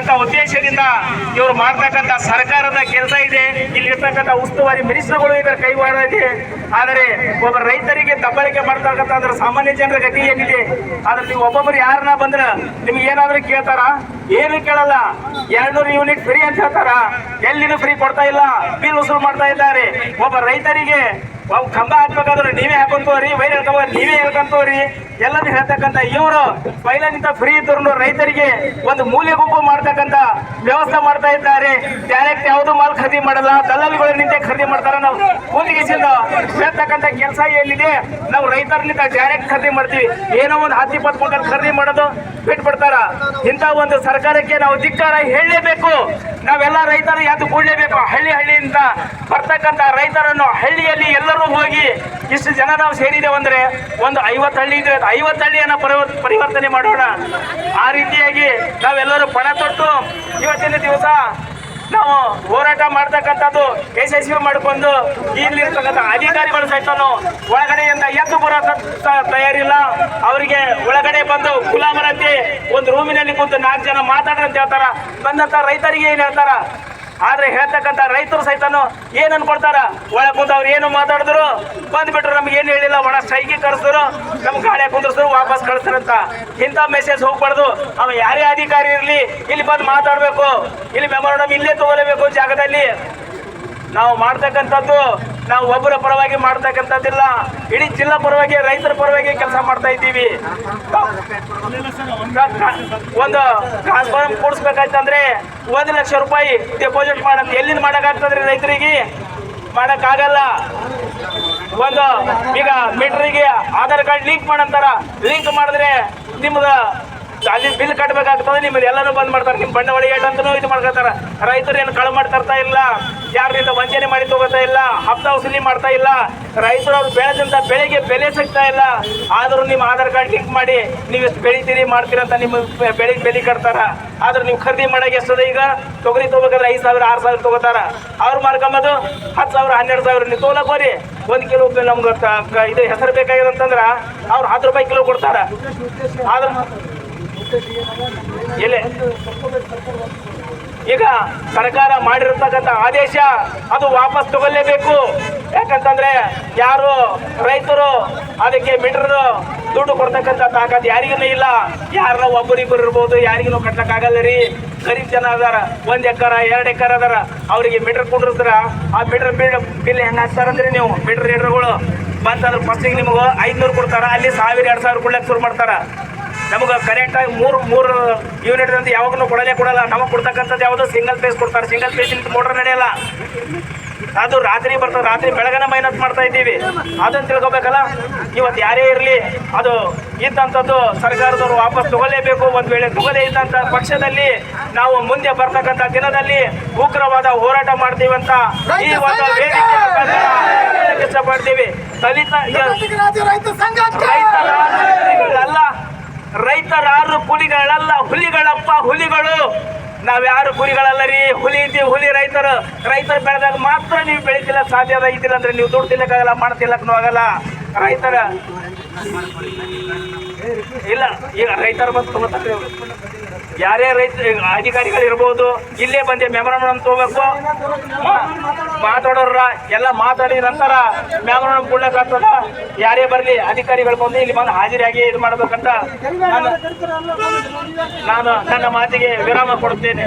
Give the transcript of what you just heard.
ಅಂತ ಉದ್ದೇಶದಿಂದ ಇವರು ಮಾಡ್ತಕ್ಕಂಥ ಸರ್ಕಾರದ ಕೆಲಸ ಇದೆ. ಇಲ್ಲಿ ಇರ್ತಕ್ಕಂಥ ಉಸ್ತುವಾರಿ ಮಿನಿಸ್ಟರ್ಗಳು ಇದರ ಕೈವಾಡ ಇದೆ. ಆದರೆ ಒಬ್ಬ ರೈತರಿಗೆ ದಬ್ಬಳಿಕೆ ಮಾಡ್ತಕ್ಕಂಥ ಅದರ ಸಾಮಾನ್ಯ ಜನರ ಗತಿ ಏನಿದೆ? ಆದ್ರೆ ನೀವು ಒಬ್ಬೊಬ್ಬರು ಯಾರನ್ನ ಬಂದ್ರ ನಿಮ್ಗೆ ಏನಾದ್ರೂ ಕೇಳ್ತಾರ? ಏನು ಕೇಳಲ್ಲ. ಎರಡ್ನೂರು ಯೂನಿಟ್ ಫ್ರೀ ಅಂತ ಹೇಳ್ತಾರ? ಎಲ್ಲಿನೂ ಫ್ರೀ ಕೊಡ್ತಾ ಇಲ್ಲ. ಬಿಲ್ ವಸೂಲು ಮಾಡ್ತಾ ಇದ್ದಾರೆ. ಒಬ್ಬ ರೈತರಿಗೆ ಅವ್ ಕಂಬ ಹಾಕ್ಬೇಕಾದ್ರೆ ನೀವೇ ಹಾಕೊಂತವ್ರಿ, ವೈರ್ ಹೇಳ್ತವ್ರಿ ನೀವೇ ಹೇಳ್ಕೊಂತವ್ರಿ. ಎಲ್ಲರೂ ಹೇಳ್ತಕ್ಕಂಥ ಇವರು ಪೈಲನಿಂದ ಫ್ರೀ ಇದ್ರು ರೈತರಿಗೆ ಒಂದು ಮೂಲೆ ಗುಂಪು ಮಾಡ್ತಕ್ಕಂಥ ವ್ಯವಸ್ಥೆ ಮಾಡ್ತಾ ಇದ್ದಾರೆ. ಡೈರೆಕ್ಟ್ ಯಾವುದು ಮಾಲ್ ಖರೀದಿ ಮಾಡಲ್ಲ, ದಲ್ಲಾಳಿಗಳು ನಿಂತೆ ಖರೀದಿ ಮಾಡ್ತಾರ. ನಾವು ಕೂಲಿಗೆಸಿಂದ ಹೇಳ್ತಕ್ಕಂತ ಕೆಲಸ ಏನಿದೆ, ನಾವು ರೈತರಿಂದ ಡೈರೆಕ್ಟ್ ಖರೀದಿ ಮಾಡ್ತೀವಿ. ಏನೋ ಒಂದು ಹತ್ತು ಇಪ್ಪತ್ತು ಖರೀದಿ ಮಾಡೋದು ಬಿಟ್ಬಿಡ್ತಾರ. ಇಂಥ ಒಂದು ಸರ್ಕಾರಕ್ಕೆ ನಾವು ಧಿಕ್ಕಾರ ಹೇಳಲೇಬೇಕು. ನಾವೆಲ್ಲ ರೈತರು ಯಾವುದು ಕೂಡಲೇಬೇಕು. ಹಳ್ಳಿ ಹಳ್ಳಿಯಿಂದ ಬರ್ತಕ್ಕಂಥ ರೈತರನ್ನು ಹಳ್ಳಿಯಲ್ಲಿ ಎಲ್ಲರೂ ಹೋಗಿ ಇಷ್ಟು ಜನ ನಾವು ಸೇರಿದ್ದೇವೆ ಅಂದರೆ ಒಂದು ಐವತ್ತು ಹಳ್ಳಿ ಇದ್ರೆ ಐವತ್ತು ಹಳ್ಳಿಯನ್ನು ಪರಿವ- ಪರಿವರ್ತನೆ ಮಾಡೋಣ. ಆ ರೀತಿಯಾಗಿ ನಾವೆಲ್ಲರೂ ಪಣ ತೊಟ್ಟು ಇವತ್ತಿನ ದಿವಸ ನಾವು ಹೋರಾಟ ಮಾಡ್ತಕ್ಕಂಥದ್ದು ಯಶಸ್ವಿ ಮಾಡ್ಕೊಂಡು ಇಲ್ಲಿರ್ತಕ್ಕಂಥ ಅಧಿಕಾರಿಗಳು ಸಹಿತ ಒಳಗಡೆಯಿಂದ ಎದ್ದು ಬರೋ ತಯಾರಿಲ್ಲ. ಅವರಿಗೆ ಒಳಗಡೆ ಬಂದು ಗುಲಾಮರಂತೆ ಒಂದು ರೂಮಿನಲ್ಲಿ ಕೂತು ನಾಲ್ಕು ಜನ ಮಾತಾಡ್ರಂತ ಹೇಳ್ತಾರ. ಬಂದಂತ ರೈತರಿಗೆ ಏನ್ ಹೇಳ್ತಾರ? ಆದ್ರೆ ಹೇಳ್ತಕ್ಕಂಥ ರೈತರು ಸಹಿತನು ಏನ್ ಅನ್ಕೊಡ್ತಾರ ಒಳ ಕುಂದವ್ರು ಏನು ಮಾತಾಡಿದ್ರು? ಬಂದ್ಬಿಟ್ರು, ನಮ್ಗೆ ಏನು ಹೇಳಿಲ್ಲ, ಒಳ ಸ್ಟ್ರೈಕಿಗೆ ಕರೆಸಿದ್ರು ನಮ್ ಗಾಳಿ ಕುಂದ್ರಸ್ರು ವಾಪಸ್ ಕಳಿಸ್ತಾರಂತ. ಇಂಥ ಮೆಸೇಜ್ ಹೋಗ್ಬಾರ್ದು. ಅವ ಯಾರೇ ಅಧಿಕಾರಿ ಇರ್ಲಿ, ಇಲ್ಲಿ ಬಂದು ಮಾತಾಡ್ಬೇಕು, ಇಲ್ಲಿ ಮೆಮೊರಂಡಮ್ ಇಲ್ಲೇ ತಗೋಲೇಬೇಕು ಜಾಗದಲ್ಲಿ. ನಾವು ಮಾಡ್ತಕ್ಕಂಥದ್ದು ನಾವು ಒಬ್ಬರ ಪರವಾಗಿ ಮಾಡ್ತಕ್ಕಂಥದ್ದಿಲ್ಲ. ಇಡೀ ಜಿಲ್ಲಾ ಪರವಾಗಿ, ರೈತರ ಪರವಾಗಿ ಕೆಲಸ ಮಾಡ್ತಾ ಇದ್ದೀವಿ. ಒಂದು ಟ್ರಾನ್ಸ್ಫಾರ್ಮ್ ಕೂಡಿಸ್ಬೇಕಾಯ್ತಂದ್ರೆ ಒಂದು ಲಕ್ಷ ರೂಪಾಯಿ ಡೆಪಾಸಿಟ್ ಮಾಡಂತ ಎಲ್ಲಿಂದ ಮಾಡಕ್ಕಾಗ್ತದ್ರಿ ರೈತರಿಗೆ? ಮಾಡಕ್ಕಾಗಲ್ಲ. ಒಂದು ಈಗ ಮೀಟರಿಗೆ ಆಧಾರ್ ಕಾರ್ಡ್ ಲಿಂಕ್ ಮಾಡಂತಾರ. ಲಿಂಕ್ ಮಾಡಿದ್ರೆ ನಿಮ್ದು ಅಲ್ಲಿ ಬಿಲ್ ಕಟ್ಬೇಕಾಗ್ತದೆ ನಿಮ್ಗೆ ಎಲ್ಲರೂ ಬಂದ್ ಮಾಡ್ತಾರೆ. ನಿಮ್ಮ ಬಂಡವಾಳ ಅಂತನೂ ಇದು ಮಾಡ್ಕೊತಾರ ರೈತರು ಏನು ಕಳು ಮಾಡಿ ತರ್ತಾ ಇಲ್ಲ ಯಾರಿಂದ ವಂಚನೆ ಮಾಡಿ ತಗೋತಾ ಇಲ್ಲ, ಹಪ್ತ ವಸೂಲಿ ಮಾಡ್ತಾ ಇಲ್ಲ, ರೈತರು ಅವ್ರು ಬೆಳೆದಂತ ಬೆಳೆಗೆ ಬೆಲೆ ಸಿಗ್ತಾ ಇಲ್ಲ. ಆದ್ರೂ ನಿಮ್ಮ ಆಧಾರ್ ಕಾರ್ಡ್ ಲಿಂಕ್ ಮಾಡಿ, ನೀವು ಎಷ್ಟು ಬೆಳಿತೀರಿ ಮಾಡ್ತೀರಿ ಅಂತ ನಿಮ್ಮ ಬೆಳೆಗೆ ಬೆಲೆ ಕಟ್ತಾರ. ಆದ್ರೆ ನೀವು ಖರೀದಿ ಮಾಡಕ್ಕೆ ಎಷ್ಟದ ಈಗ? ತೊಗರಿ ತಗೋಬೇಕಾದ್ರೆ ಐದು ಸಾವಿರ, ಆರು ಸಾವಿರ ತಗೋತಾರ. ಅವ್ರು ಮಾರ್ಕೊಂಬೋದು ಹತ್ತು ಸಾವಿರ, ಹನ್ನೆರಡು ಸಾವಿರ. ನೀವು ತೋಲಕ್ ಒಂದು ಕಿಲೋ ನಮ್ಗೆ ಇದು ಹೆಸರು ಬೇಕಾಗಿದೆ ಅಂತಂದ್ರ ಅವ್ರು ಹತ್ತು ರೂಪಾಯಿ ಕಿಲೋ ಕೊಡ್ತಾರ. ಆದ್ರೆ ಎಲ್ಲಿ ಈಗ ಸರ್ಕಾರ ಮಾಡಿರ್ತಕ್ಕಂಥ ಆದೇಶ ಅದು ವಾಪಸ್ ತಗೊಳ್ಳೇಬೇಕು. ಯಾಕಂತಂದ್ರೆ ಯಾರು ರೈತರು ಅದಕ್ಕೆ ಮೀಟರ್ ದುಡ್ಡು ಕೊಡ್ತಕ್ಕಂಥ ತಾಕತ್ ಯಾರಿಗೂ ಇಲ್ಲ. ಯಾರ ಒಬ್ಬರಿಬ್ಬರು ಇರ್ಬೋದು, ಯಾರಿಗೂ ಕಟ್ಲಕ್ಕಾಗಲ್ಲ ರೀ. ಗರೀಬ್ ಜನ ಅದಾರ, ಒಂದು ಎಕರ, ಎರಡು ಎಕರ ಅದಾರ. ಅವರಿಗೆ ಮೀಟರ್ ಕೊಟ್ಟಿರ್ತಾರ ಆ ಮೀಟರ್ ಬಿಲ್ ಬಿಲ್ ಹೆಂಗ್ ಹಾಕ್ತಾರಂದ್ರೆ ನೀವು ಮೀಟರ್ ರೀಡರ್ಗಳು ಬಂತಂದ್ರೆ ಫಸ್ಟಿಗೆ ನಿಮ್ಗೆ ಐದುನೂರು ಕೊಡ್ತಾರ, ಅಲ್ಲಿ ಸಾವಿರ, ಎರಡು ಸಾವಿರ ಕೊಡ್ಲಕ್ಕೆ ಶುರು ಮಾಡ್ತಾರ. ನಮಗೆ ಕರೆಕ್ಟಾಗಿ ಮೂರು ಮೂರು ಯೂನಿಟ್ ಅಂತ ಯಾವಾಗಲೂ ಕೊಡಲೇ ಕೊಡಲ್ಲ. ನಮಗೆ ಕೊಡ್ತಕ್ಕಂಥದ್ದು ಯಾವುದು ಸಿಂಗಲ್ ಪೇಸ್ ಕೊಡ್ತಾರೆ. ಸಿಂಗಲ್ ಪೇಸ್ ಮೋಟರ್ ನಡೆಯಲ್ಲ. ಅದು ರಾತ್ರಿ ಬರ್ತದೆ ರಾತ್ರಿ ಬೆಳಗನ ಮೈನಸ್ ಮಾಡ್ತಾ ಇದ್ದೀವಿ. ಅದನ್ನು ತಿಳ್ಕೊಬೇಕಲ್ಲ? ಇವತ್ತು ಯಾರೇ ಇರಲಿ ಅದು ಇದ್ದಂಥದ್ದು ಸರ್ಕಾರದವರು ವಾಪಸ್ ತಗೊಳ್ಳೇಬೇಕು. ಒಂದು ವೇಳೆ ತಗೊಳ್ಳೇ ಇದ್ದಂಥ ಪಕ್ಷದಲ್ಲಿ ನಾವು ಮುಂದೆ ಬರ್ತಕ್ಕಂಥ ದಿನದಲ್ಲಿ ಉಗ್ರವಾದ ಹೋರಾಟ ಮಾಡ್ತೀವಿ ಅಂತ ಈ ಒಂದು ವೇದಿಕೆ ಇಷ್ಟಪಡ್ತೀವಿ ದಲಿತ ರೈತರಲ್ಲ ರೈತರಾರು ಕುಲಿಗಳಲ್ಲ ಹುಲಿಗಳಪ್ಪ, ಹುಲಿಗಳು. ನಾವ್ಯಾರು ಕುರಿಗಳಲ್ಲ ರೀ? ಹುಲಿ ಇದ್ದೀವಿ, ಹುಲಿ ರೈತರು. ರೈತರು ಬೆಳೆದಾಗ ಮಾತ್ರ ನೀವು ಬೆಳಿತಿಲ್ಲ, ಸಾಧ್ಯ ಅದ ಇದಿಲ್ಲ ಅಂದ್ರೆ ನೀವು ದುಡ್ಡು ತಿನ್ನಕ್ಕಾಗಲ್ಲ ಮಾಡ ತಿನ್ನಕ್ಕೂ ಆಗಲ್ಲ. ರೈತರ. ಇಲ್ಲ, ಈಗ ರೈತರು ಬಂದು ತಗೋತಾರೆ. ಯಾರೇ ರೈತ ಅಧಿಕಾರಿಗಳು ಇರ್ಬೋದು ಇಲ್ಲೇ ಬಂದೆ ಮೆಮೊರಂಡಮ್ ತಗೋಬೇಕು. ಮಾತಾಡೋರ ಎಲ್ಲ ಮಾತಾಡಿದ ನಂತರ ಮೆಮೊರಂಡಮ್ ಕೊಡ್ಲಿಕ್ಕಾಗ್ತದ ಯಾರೇ ಬರಲಿ, ಅಧಿಕಾರಿಗಳು ಬಂದು ಇಲ್ಲಿ ಬಂದು ಹಾಜರಿಯಾಗಿ ಇದು ಮಾಡ್ಬೇಕಂತ ನಾನು ನಾನು ನನ್ನ ಮಾತಿಗೆ ವಿರಾಮ ಕೊಡುತ್ತೇನೆ.